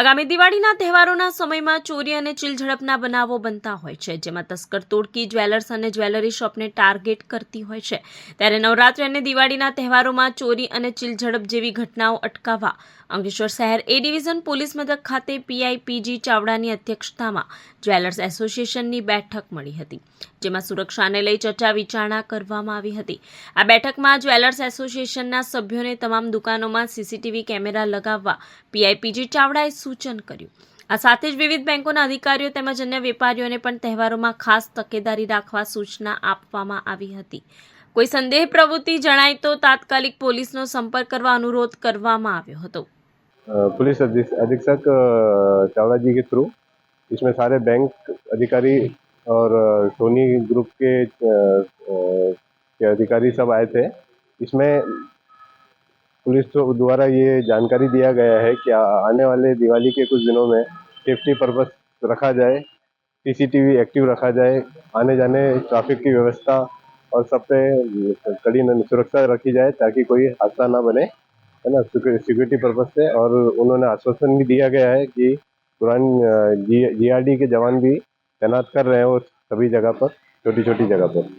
આગામી દિવાળીના તહેવારોના સમયમાં ચોરી અને ચીલઝડપના બનાવો બનતા હોય છે જેમાં તસ્કર તોડકી જ્વેલર્સ અને જ્વેલરી શોપને ટાર્ગેટ કરતી હોય છે ત્યારે નવરાત્રિ અને દિવાળીના તહેવારોમાં ચોરી અને ચીલઝડપ જેવી ઘટનાઓ અટકાવવા અંકલેશ્વર શહેર એ ડિવિઝન પોલીસ મથક ખાતે પીઆઈપીજી ચાવડાની અધ્યક્ષતામાં જ્વેલર્સ એસોસિએશનની બેઠક મળી હતી જેમાં સુરક્ષાને લઈ ચર્ચા વિચારણા કરવામાં આવી હતી આ બેઠકમાં જ્વેલર્સ એસોસિએશનના સભ્યોને તમામ દુકાનોમાં સીસીટીવી કેમેરા લગાવવા પીઆઈપીજી પીજી ચાવડાએ સૂચન કર્યું આ સાતેજ વિવિધ બેંકોના અધિકારીઓ તેમજ અન્ય વેપારીઓ અને પણ તહેવારોમાં ખાસ તકેદારી રાખવા સૂચના આપવામાં આવી હતી કોઈ સંધેય પ્રવૃત્તિ જણાય તો તાત્કાલિક પોલીસનો સંપર્ક કરવા અનુરોધ કરવામાં આવ્યો હતો પોલીસ સર દીસ અધિક્ષક ચાવરાજી કે થ્રુ इसमें सारे બેંક અધિકારી ઓર સોની ગ્રુપ કે કે અધિકારી सब आए थे इसमें पुलिस तो द्वारा ये जानकारी दिया गया है कि आने वाले दिवाली के कुछ दिनों में सेफ्टी पर्पस रखा जाए सीसीटीवी एक्टिव रखा जाए आने जाने ट्रैफिक की व्यवस्था और सब पे कड़ी सुरक्षा रखी जाए ताकि कोई हादसा ना बने है ना सिक्योरिटी पर्पज से और उन्होंने आश्वासन भी दिया गया है कि पुरानी जी आर डी के जवान भी तैनात कर रहे हैं वो सभी जगह पर छोटी छोटी जगह पर